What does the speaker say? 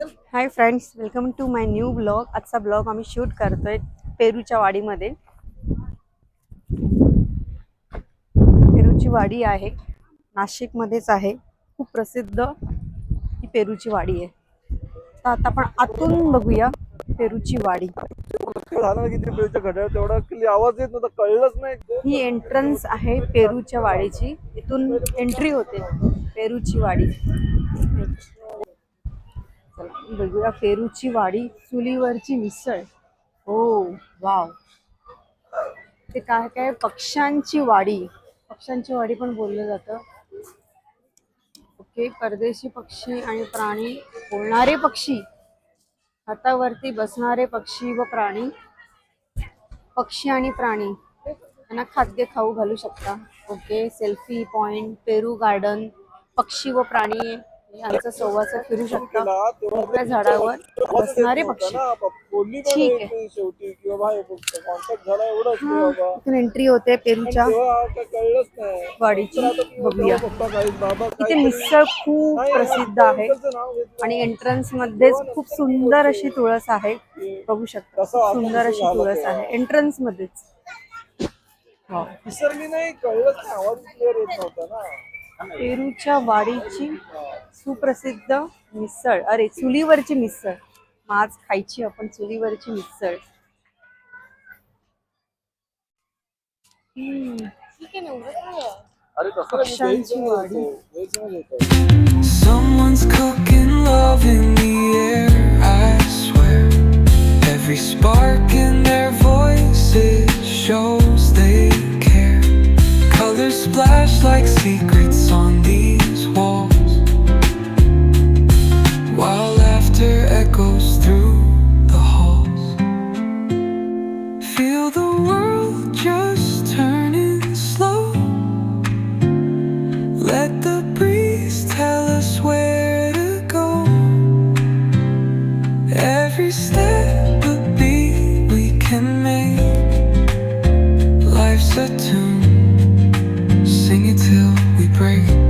Hi friends welcome to my new blog आजचा blog आम्ही shoot करतोय पेरूच्या वाडीमध्ये. पेरूची वाडी आहे. नाशिकमध्येच आहे. खूप प्रसिद्ध ही पेरूची वाडी आहे. तर आता आपण आतून बघूया पेरूची वाडी. आवाज येत नव्हता कळलंच नाही ही एंट्रन्स आहे पेरूच्या वाडीची. इथून एंट्री होते पेरूची वाडी. बघूया पेरूची वाडी चुलीवरची मिसळ. हो वाव. ते काय काय पक्ष्यांची वाडी. पक्ष्यांची वाडी पण बोललं जातं. ओके परदेशी पक्षी आणि प्राणी बोलणारे पक्षी. हातावरती बसणारे पक्षी व प्राणी. पक्षी आणि प्राणी. त्यांना खाद्य खाऊ घालू शकता. ओके सेल्फी पॉइंट पेरू गार्डन पक्षी व प्राणी. यांचा संवाद फिरू शकता. मोकळ्या झाडावर बसणारे पक्षी. ठीक शेवटी इथून एंट्री होते पेरूच्या. वाडीची बघूया इथे मिसळ खूप प्रसिद्ध आहे. आणि एंट्रन्स मध्येच खूप सुंदर अशी तुळस आहे. बघू शकता. सुंदर अशी तुळस आहे. एंट्रन्स मध्येच. वाव. विसरली नाही कळलंच नाही. आवाज क्लिअर येत नव्हता ना. पेरूच्या वाडीची सुप्रसिद्ध मिसळ अरे चुलीवरची मिसळ आज खायची आपण चुलीवरची मिसळ Someone's cooking love in the air, I swear. Every spark in their voices shows they care. Colors splash like secrets the world just turning slow. Let the breeze tell us where to go. Every step a beat we can make. Life's a tune, sing it till we break.